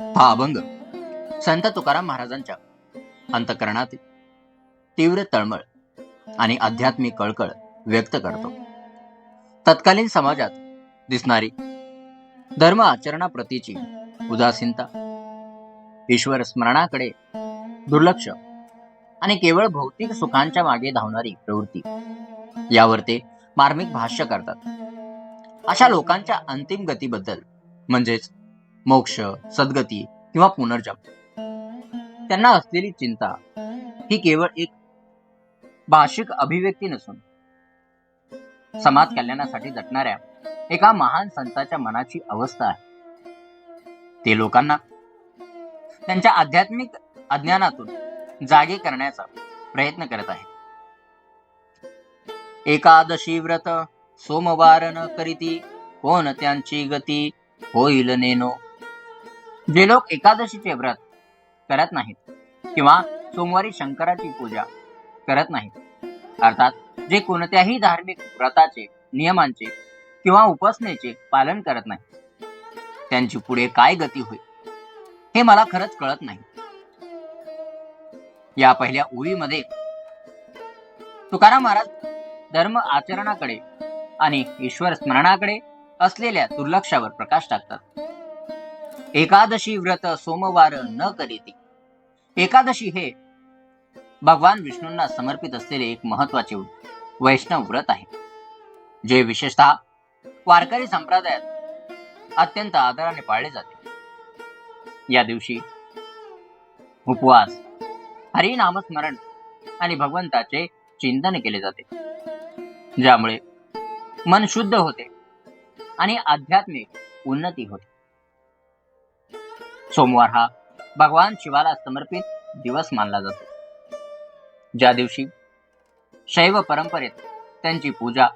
हा अभंग संत तुकाराम महाराजांच्या अंतकरणातील तीव्र तळमळ आणि आध्यात्मिक कळकळ व्यक्त करतो. तत्कालीन समाजात दिसणारी धर्म आचरणाप्रतीची उदासीनता ईश्वर स्मरणाकडे दुर्लक्ष आणि केवळ भौतिक सुखांच्या मागे धावणारी प्रवृत्ती यावर ते मार्मिक भाष्य करतात. अशा लोकांच्या अंतिम गतीबद्दल म्हणजेच मोक्ष सद्गती किंवा पुनर्जन्म. त्यांना असलेली चिंता ही केवळ एक भाषिक अभिव्यक्ती नसून समाज कल्याणासाठी जटणाऱ्या एका महान संताच्या मनाची अवस्था आहे. ते लोकांना त्यांच्या आध्यात्मिक अज्ञानातून जागे करण्याचा प्रयत्न करत आहे एकादशी व्रत सोमवार न करीती कोण त्यांची गती होईल नेनो? जे लोक एकादशीचे व्रत करत नाहीत किंवा सोमवारी शंकराची पूजा करत नाहीत अर्थात जे कोणत्याही धार्मिक व्रताचे नियमांचे किंवा उपासनेचे पालन करत नाही त्यांची पुढे काय गती होईल हे मला खरंच कळत नाही. या पहिल्या ओळीमध्ये तुकाराम महाराज धर्म आचरणाकडे आणि ईश्वर स्मरणाकडे असलेल्या दुर्लक्षावर प्रकाश टाकतात. एकादशी व्रत सोमवार न करीती एकादशी हे भगवान विष्णूंना समर्पित असलेले एक महत्त्वाचे वैष्णव व्रत आहे. जे विशेषतः वारकरी संप्रदायात अत्यंत आदराने पाळले जाते. या दिवशी उपवास हरिनामस्मरण आणि भगवंताचे चिंतन केले जाते. ज्यामुळे मन शुद्ध होते आणि आध्यात्मिक उन्नती होते. सोमवार हा भगवान शिवाला समर्पित दिवस मानला जातो. ज्या दिवशी शैव परंपरेत त्यांची पूजा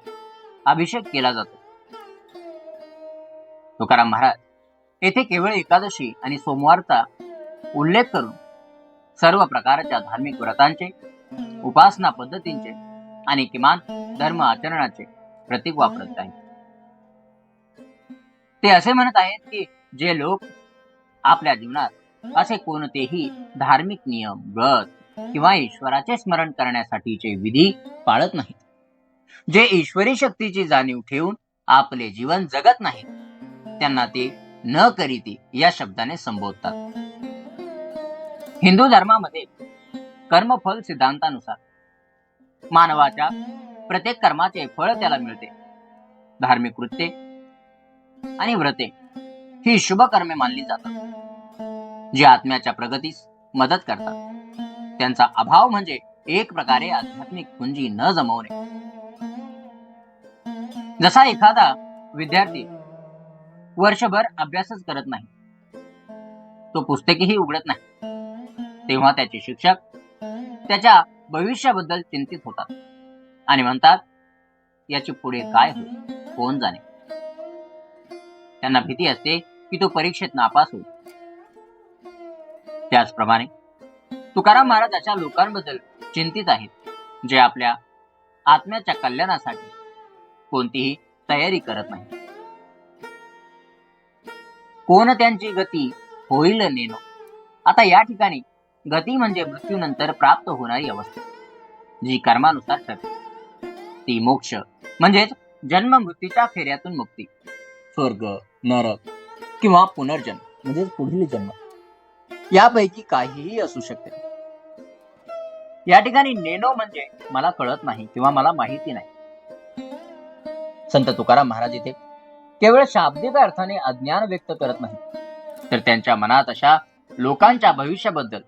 अभिषेक केला जातो. तुकाराम महाराज येथे केवळ एकादशी आणि सोमवारचा उल्लेख करून सर्व प्रकारच्या धार्मिक व्रतांचे उपासना पद्धतींचे आणि किमान धर्म आचरणाचे प्रतीक वापरत आहेत. ते असे म्हणत आहेत की जे लोक आपल्या जीवनात असे कोणतेही धार्मिक नियम व्रत किंवा ईश्वराचे स्मरण करण्यासाठीचे विधी पाळत नाहीत जे ईश्वरी शक्तीची जाणीव ठेवून आपले जीवन जगत नाहीत त्यांना ते न करीते या शब्दाने संबोधतात. हिंदू धर्मामध्ये कर्मफल सिद्धांतानुसार मानवाच्या प्रत्येक कर्माचे फळ त्याला मिळते. धार्मिक कृत्ये आणि व्रते ही शुभ कर्मे मानली जातात. जी आत्म्याच्या प्रगतीस मदत करतात. त्यांचा अभाव म्हणजे एक प्रकारे आध्यात्मिक पुंजी न जमवणे. जसा एखादा विद्यार्थी वर्षभर अभ्यासच करत नाही तो पुस्तकेही उघडत नाही तेव्हा त्याचे शिक्षक त्याच्या भविष्याबद्दल चिंतित होतात आणि म्हणतात याची पुढे काय होईल? कोण जाणे? त्यांना भीती असते की तो परीक्षेत नापास होईल. त्याचप्रमाणे तुकाराम महाराज अशा लोकांबद्दल चिंतित आहेत जे आपल्या आत्म्याच्या कल्याणासाठी कोणतीही तयारी करत नाही कोण त्यांची गती होईल नेनो आता या ठिकाणी गती म्हणजे मृत्यूनंतर प्राप्त होणारी अवस्था जी कर्मानुसार ठरते. ती मोक्ष म्हणजेच जन्म मृत्यूच्या फेऱ्यातून मुक्ती. स्वर्ग नरक किंवा पुनर्जन्म म्हणजेच पुढील जन्म. यापैकी काहीही असू शकते. या ठिकाणी नेनो म्हणजे मला कळत नाही किंवा मला माहिती नाही. संत तुकाराम महाराज इथे केवळ शाब्दिक अर्थाने अज्ञान व्यक्त करत नाही तर त्यांच्या मनात अशा लोकांच्या भविष्याबद्दल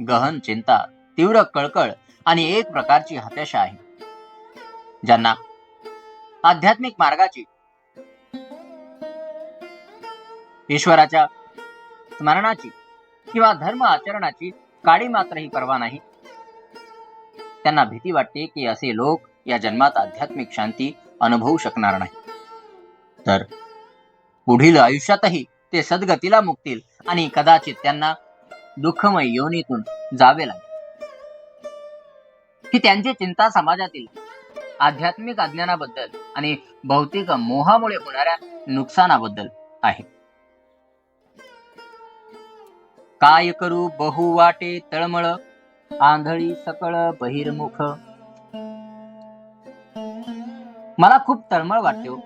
गहन चिंता तीव्र कळकळ आणि एक प्रकारची हताशा आहे. ज्यांना आध्यात्मिक मार्गाची ईश्वराच्या स्मरणाची किंवा धर्म आचरणाची काळी मात्रही परवा नाही. त्यांना भीती वाटते की असे लोक या जन्मात आध्यात्मिक शांती अनुभवू शकणार नाही. तर पुढील आयुष्यातही ते सद्गतीला मुक्तील आणि कदाचित त्यांना दुःखमय योनीतून जावे लागेल. ही त्यांची चिंता समाजातील आध्यात्मिक अज्ञानाबद्दल आणि भौतिक मोहामुळे होणाऱ्या नुकसानाबद्दल आहे. काय करू बहु वाटे तळमळ आंधळी सकळ बहिर्मुख. मला खूप तळमळ वाटते हो.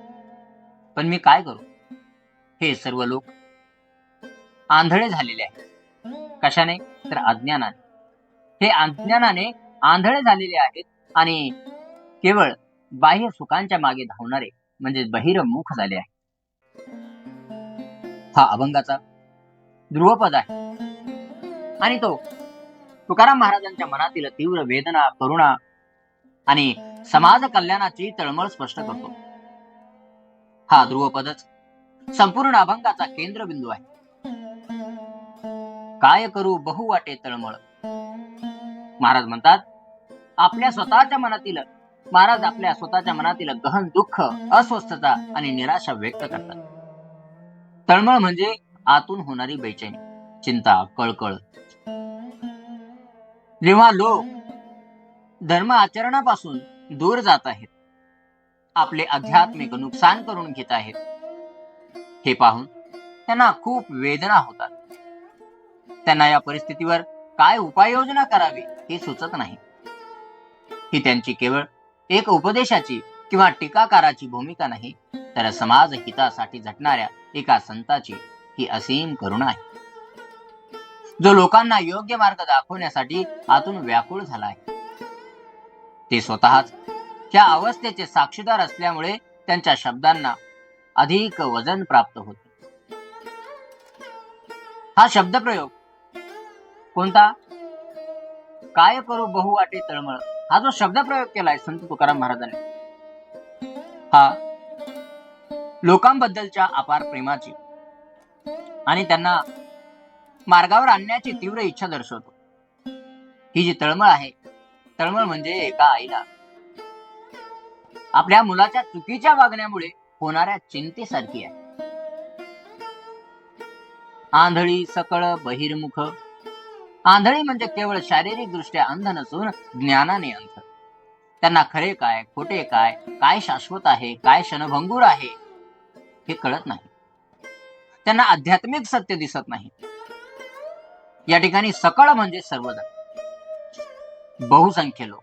पण मी काय करू? हे सर्व लोक आंधळे झालेले आहेत. कशाने? तर अज्ञानाने. हे अज्ञानाने आंधळे झालेले आहेत आणि केवळ बाह्य सुखांच्या मागे धावणारे म्हणजे बहिरमुख झाले आहे हा अभंगाचा ध्रुवपद आहे. आणि तो तुकाराम महाराजांच्या मनातील तीव्र वेदना करुणा आणि समाज कल्याणाची तळमळ स्पष्ट करतो. हा ध्रुवपदच संपूर्ण अभंगाचा केंद्रबिंदू आहे. काय करू बहु वाटे तळमळ? महाराज म्हणतात आपल्या स्वतःच्या मनातील महाराज आपल्या स्वतःच्या मनातील गहन दुःख अस्वस्थता आणि निराशा व्यक्त करतात. तळमळ म्हणजे आतून होणारी बेचैनी चिंता कळकळ. जेव्हा लोक धर्म आचरणापासून दूर जात आहेत आपले आध्यात्मिक नुकसान करून घेत आहेत हे पाहून त्यांना खूप वेदना होतात. त्यांना या परिस्थितीवर काय उपाययोजना करावी हे सुचत नाही. ही त्यांची केवळ एक उपदेशाची किंवा टीकाकाराची भूमिका नाही तर समाज हितासाठी झटणाऱ्या एका संताची ही असीम करुणा आहे. जो लोकांना योग्य मार्ग दाखवण्यासाठी आतून व्याकुळ झाला आहे ते स्वतःच त्या अवस्थेचे साक्षीदार असल्यामुळे त्यांच्या शब्दांना अधिक वजन प्राप्त होते. हा शब्दप्रयोग कोणता? काय करू बहु वाटे तळमळ. हा जो शब्दप्रयोग केलाय संत तुकाराम महाराजांनी. हा लोकांबद्दलच्या अपार प्रेमाची आणि त्यांना मार्गावर आणण्याची तीव्र इच्छा दर्शवतो. ही जी तळमळ आहे तळमळ म्हणजे एका आईला. आपल्या मुलाच्या चुकीच्या वागण्यामुळे होणाऱ्या चिंतेसारखी आहे. आंधळी सकळ बहिर्मुख. आंधळी म्हणजे केवळ शारीरिक दृष्ट्या अंध नसून ज्ञानाने अंध. त्यांना खरे काय खोटे काय काय शाश्वत आहे काय क्षणभंगूर आहे हे कळत नाही. त्यांना आध्यात्मिक सत्य दिसत नाही. या ठिकाणी सकळ म्हणजे सर्वजण. बहुसंख्य लोक.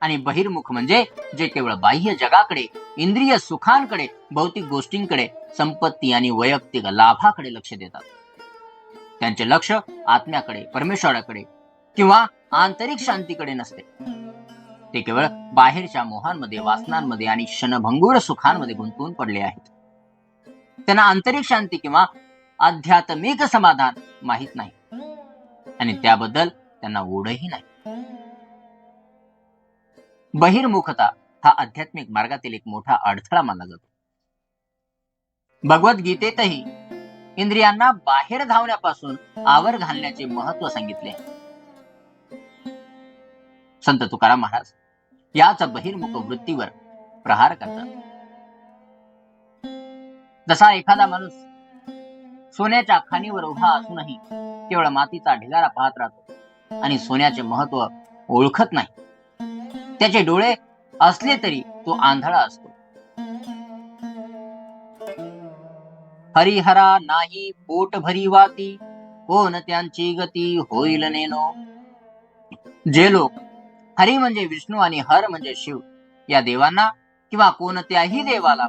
आणि बहिर्मुख म्हणजे जे केवळ बाह्य जगाकडे इंद्रिय सुखांकडे भौतिक गोष्टींकडे संपत्ती आणि वैयक्तिक लाभाकडे लक्ष देतात. त्यांचे लक्ष आत्म्याकडे परमेश्वराकडे किंवा आंतरिक शांतीकडे नसते. ते केवळ बाहेरच्या मोहांमध्ये वासनांमध्ये आणि क्षणभंगूर सुखांमध्ये गुंतवून पडले आहेत. त्यांना आंतरिक शांती किंवा आध्यात्मिक समाधान माहीत नाही. आणि त्याबद्दल त्यांना ओढही नाही. बहिर्मुखता हा आध्यात्मिक मार्गातील एक मोठा अडथळा मानला जातो. भगवद्गीतेतही इंद्रियांना बाहेर धावण्यापासून आवर घालण्याचे महत्त्व सांगितले संत तुकाराम महाराज याच बहिर्मुख वृत्तीवर प्रहार करतात. जसा एखादा माणूस सोन्याच्या खाणीवर उभा असूनही केवळ मातीचा ढिगारा पाहत राहतो आणि सोन्याचे महत्त्व ओळखत नाही. त्याचे डोळे असले तरी तो आंधळा असतो. हरिहरा नाही पोट भरी वाती कोण त्यांची गती होईल नेनो? जे लोक हरी म्हणजे विष्णू आणि हर म्हणजे शिव या देवांना किंवा कोणत्याही देवाला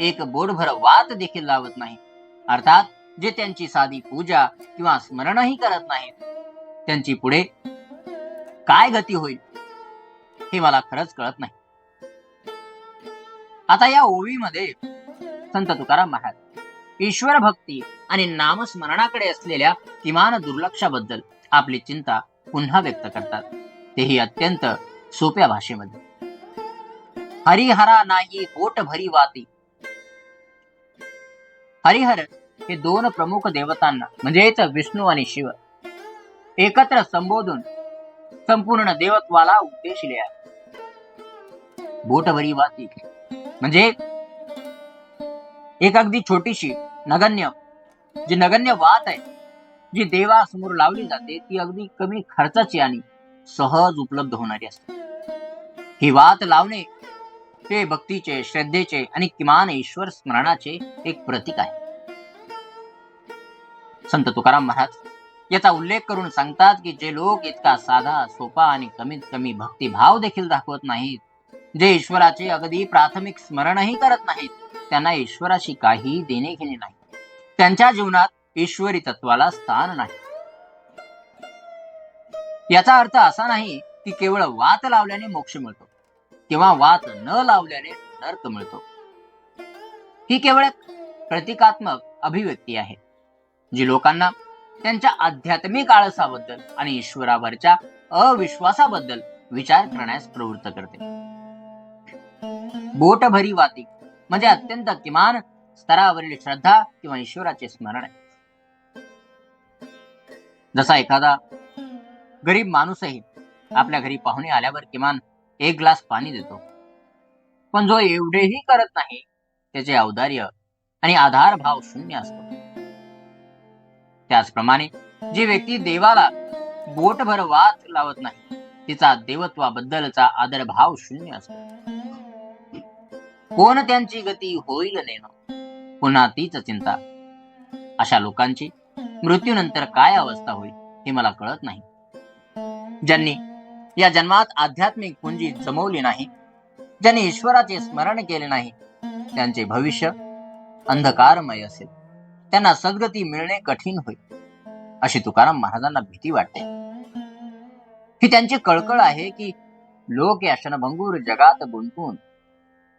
एक बोटभर वात देखील लावत नाही. अर्थात जे त्यांची साधी पूजा किंवा स्मरणही करत नाहीत त्यांची पुढे काय गती होईल हे मला खरंच कळत नाही. आता या ओवीमध्ये संत तुकाराम महाराज ईश्वर भक्ती आणि नामस्मरणाकडे असलेल्या किमान दुर्लक्षाबद्दल आपली चिंता पुन्हा व्यक्त करतात. तेही अत्यंत सोप्या भाषेमध्ये. हरिहरा नाही पोट भरी वाती. हरिहर हे दोन प्रमुख देवतांना म्हणजेच विष्णू आणि शिव एकत्र संबोधून संपूर्ण देवत्वाला उद्देशले आहे. बोटभरी वाती म्हणजे एक अगदी छोटीशी नगण्य जी नगण्य वात आहे जी देवासमोर लावली जाते ती अगदी कमी खर्चाची आणि सहज उपलब्ध होणारी असते. ही वात लावणे ते भक्तीचे श्रद्धेचे आणि किमान ईश्वर स्मरणाचे एक प्रतीक आहे. संत तुकाराम महाराज याचा उल्लेख करून सांगतात की जे लोक इतका साधा सोपा आणि कमीत कमी भक्तिभाव देखील दाखवत नाहीत जे ईश्वराचे अगदी प्राथमिक स्मरणही करत नाहीत त्यांना ईश्वराशी काही देणे घेणे नाही. त्यांच्या जीवनात ईश्वरी तत्वाला स्थान नाही. याचा अर्थ असा नाही की केवळ वात लावल्याने मोक्ष मिळतो. किंवा वात न लावल्याने नर्क मिळतो. ही केवळ प्रतिकात्मक अभिव्यक्ती आहे जी लोकांना त्यांच्या आध्यात्मिक आळसाबद्दल आणि ईश्वरावरच्या अविश्वासाबद्दल विचार करण्यास प्रवृत्त करते. बोटभरी वाती म्हणजे अत्यंत किमान स्तरावरील श्रद्धा किंवा ईश्वराचे स्मरण आहे. जसा एखादा गरीब माणूसही आपल्या घरी पाहुणे आल्यावर किमान एक ग्लास पाणी देतो. पण जो एवढेही करत नाही त्याचे औदार्य आणि आधार भाव शून्य असतो. त्याचप्रमाणे जी व्यक्ती देवाला बोटभर वाद लावत नाही तिचा देवत्वाबद्दलचा आदर भाव शून्य असतो. कोण त्यांची गती होईल नेणं? पुन्हा तीच चिंता. अशा लोकांची मृत्यूनंतर काय अवस्था होईल हे मला कळत नाही. ज्यांनी या जन्मात आध्यात्मिक पुंजी जमवली नाही. ज्यांनी ईश्वराचे स्मरण केले नाही त्यांचे भविष्य अंधकारमय असेल. त्यांना सद्गती मिळणे कठीण होईल. अशी तुकाराम महाराजांना भीती वाटते. ही त्यांची कळकळ आहे की लोक या क्षणभंगूर जगात गुंतून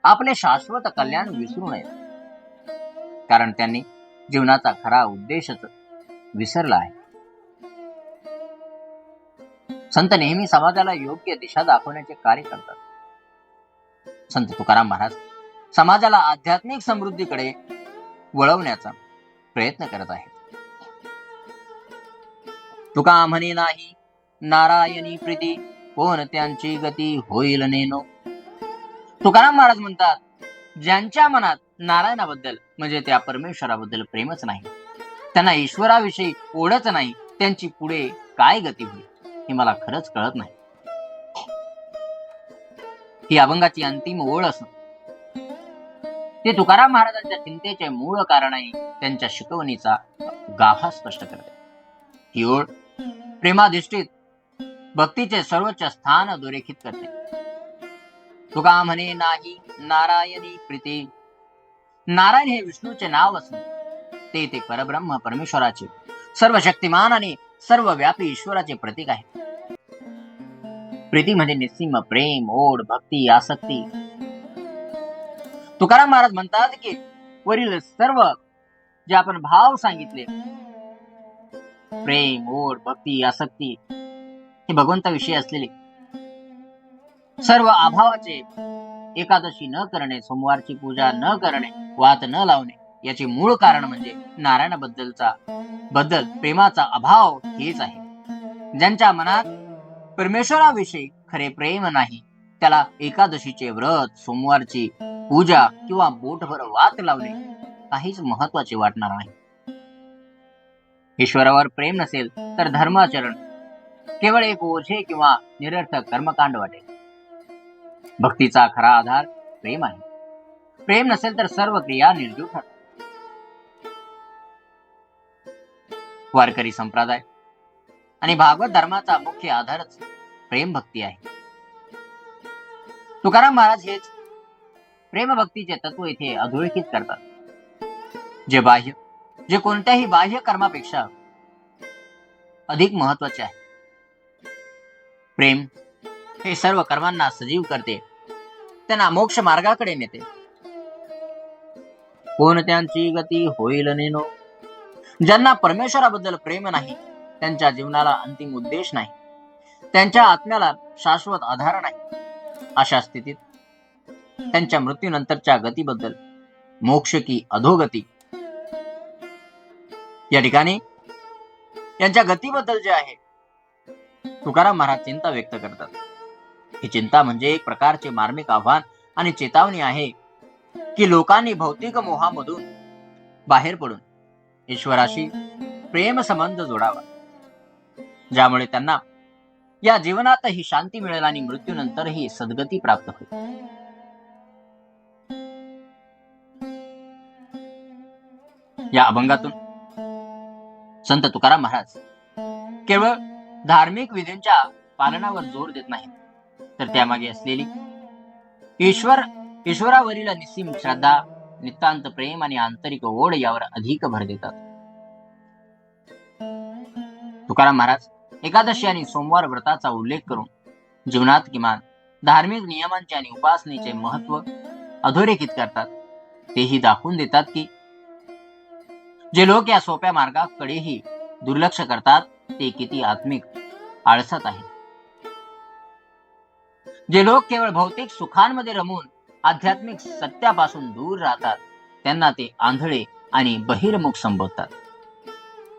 आपले शाश्वत कल्याण विसरू नये कारण त्यांनी जीवनाचा खरा उद्देशच विसरला आहे. संत नेहमी समाजाला योग्य दिशा दाखवण्याचे कार्य करतात. संत तुकाराम महाराज समाजाला आध्यात्मिक समृद्धीकडे वळवण्याचा प्रयत्न करत आहेत. तुका म्हणे नाही नारायणी प्रीती कोण त्यांची गती होईल नेनो? तुकाराम महाराज म्हणतात ज्यांच्या मनात नारायणाबद्दल म्हणजे त्या परमेश्वराबद्दल प्रेमच नाही त्यांना ईश्वराविषयी ओढच नाही त्यांची पुढे काय गती होईल? हे मला खरंच कळत नाही. ही अभंगाची अंतिम ओळ असून ते तुकाराम महाराजांच्या चिंतेचे मूळ कारण आहे त्यांच्या शिकवणीचा गाभा स्पष्ट करते. ही ओळ प्रेमाधिष्ठित भक्तीचे सर्वोच्च स्थान अधोरेखित करते. तुका म्हणे नाही नारायणी प्रीती. नारायण हे विष्णूचे नाव असून ते ते परब्रह्म परमेश्वराचे सर्व शक्तिमान आणि सर्व व्यापी ईश्वराचे प्रतीक आहे प्रीती म्हणजे निस्सीम प्रेम ओढ भक्ती आसक्ती. तुकाराम महाराज म्हणतात की वरील सर्व जे आपण भाव सांगितले प्रेम ओढ भक्ती आसक्ती हे भगवंताविषयी असलेले सर्व अभावाचे एकादशी न करणे सोमवारची पूजा न करणे वात न लावणे याचे मूळ कारण म्हणजे नारायणाबद्दलचा बद्दल प्रेमाचा अभाव हेच आहे. ज्यांच्या मनात परमेश्वराविषयी खरे प्रेम नाही त्याला एकादशीचे व्रत सोमवारची पूजा किंवा बोटभर वात लावणे काहीच महत्त्वाचे वाटणार नाही. ईश्वरावर प्रेम नसेल तर धर्माचरण केवळ एक ओझे किंवा निरर्थक कर्मकांड वाटेल. भक्तीचा खरा आधार प्रेम आहे. प्रेम नसेल तर सर्व क्रिया निर्जीव ठरतात. वारकरी संप्रदाय. आणि भागवत धर्माचा मुख्य आधारच प्रेम भक्ती आहे. तुकाराम महाराज हेच प्रेमभक्तीचे तत्व इथे अधोरेखित करतात. जे बाह्य जे कोणत्याही बाह्य कर्मापेक्षा अधिक महत्त्वाचे आहे. प्रेम हे सर्व कर्मांना सजीव करते. त्यांना मोक्ष मार्गाकडे नेते. कोण त्यांची गती होईल नेनो? ज्यांना परमेश्वराबद्दल प्रेम नाही त्यांच्या जीवनाला अंतिम उद्देश नाही त्यांच्या आत्म्याला शाश्वत आधार नाही. अशा स्थितीत त्यांच्या मृत्यूनंतरच्या गतीबद्दल मोक्ष की अधोगती या ठिकाणी त्यांच्या गतीबद्दल जे आहे तुकाराम महाराज चिंता व्यक्त करतात. ही चिंता म्हणजे एक प्रकारचे मार्मिक आव्हान आणि चेतावणी आहे की लोकांनी भौतिक मोहामधून बाहेर पडून ईश्वराशी प्रेम संबंध जोडावा. ज्यामुळे त्यांना या जीवनातही शांती मिळेल आणि मृत्यूनंतरही सद्गती प्राप्त होईल. या अभंगातून संत तुकाराम महाराज केवळ धार्मिक विधींच्या पालनावर जोर देत नाहीत. तर त्यामागे असलेली ईश्वर ईश्वरावरील निस्सीम श्रद्धा नितांत प्रेम आणि आंतरिक ओढ यावर अधिक भर देतात. तुकाराम महाराज एकादशी आणि सोमवार व्रताचा उल्लेख करून जीवनात किमान धार्मिक नियमांचे आणि उपासनेचे महत्त्व अधोरेखित करतात. तेही दाखवून देतात की जे लोक या सोप्या मार्गाकडेही दुर्लक्ष करतात ते किती आत्मिक आळसत आहे जे लोक केवळ भौतिक सुखांमध्ये रमून आध्यात्मिक सत्यापासून दूर राहतात. त्यांना ते आंधळे आणि बहिर्मुख संबोधतात.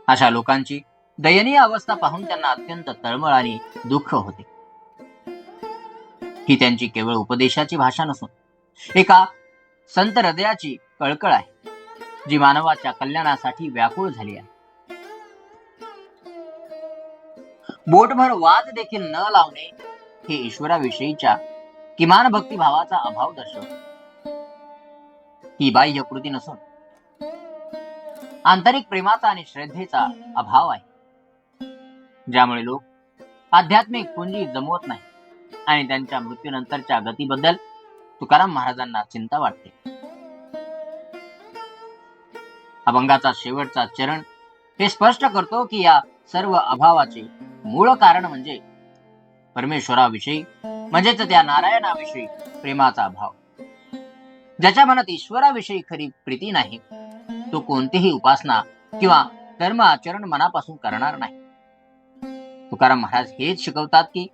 अशा लोकांची दयनीय अवस्था पाहून त्यांना अत्यंत तळमळ आणि दुःख होते. ही त्यांची केवळ उपदेशाची भाषा नसून एका संत हृदयाची कळकळ आहे जी मानवाच्या कल्याणासाठी व्याकुळ झाली आहे. बोटभर वाद देखील न लावणे हे ईश्वराविषयीच्या किमान भक्तिभावाचा अभाव दर्शवतो. ही बाह्य कृती नसून आंतरिक प्रेमाचा आणि श्रद्धेचा अभाव आहे. ज्यामुळे लोक आध्यात्मिक पुंजी जमवत नाही आणि त्यांच्या मृत्यूनंतरच्या गतीबद्दल तुकाराम महाराजांना चिंता वाटते. अभंगाचा शेवटचा चरण हे स्पष्ट करतो की या सर्व अभावाचे मूळ कारण म्हणजे परमेश्वराविषयी म्हणजेच त्या नारायणाविषयी प्रेमाचा भाव. ज्याच्या मनात ईश्वराविषयी खरी प्रीती नाही तो कोणतीही उपासना किंवा धर्म आचरण मनापासून करणार नाही. तुकाराम महाराज हेच शिकवतात की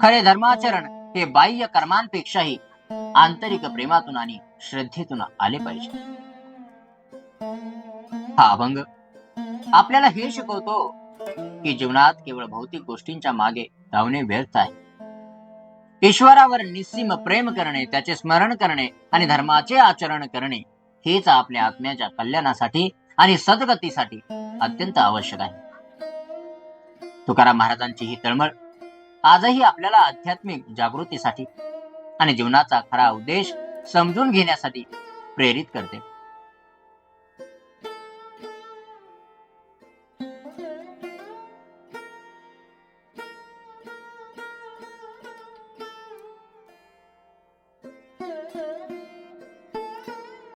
खरे धर्माचरण हे बाह्य कर्मांपेक्षाही आंतरिक प्रेमातून आणि श्रद्धेतून आले पाहिजे. हा अभंग आपल्याला हे शिकवतो की जीवनात केवळ भौतिक गोष्टींच्या मागे धावणे व्यर्थ आहे. ईश्वरावर निस्सीम प्रेम करणे त्याचे स्मरण करणे आणि धर्माचे आचरण करणे हेच आपल्या आत्म्याच्या कल्याणासाठी आणि सद्गतीसाठी अत्यंत आवश्यक आहे. तुकाराम महाराजांची ही तळमळ आजही आपल्याला आध्यात्मिक जागृतीसाठी आणि जीवनाचा खरा उद्देश समजून घेण्यासाठी प्रेरित करते.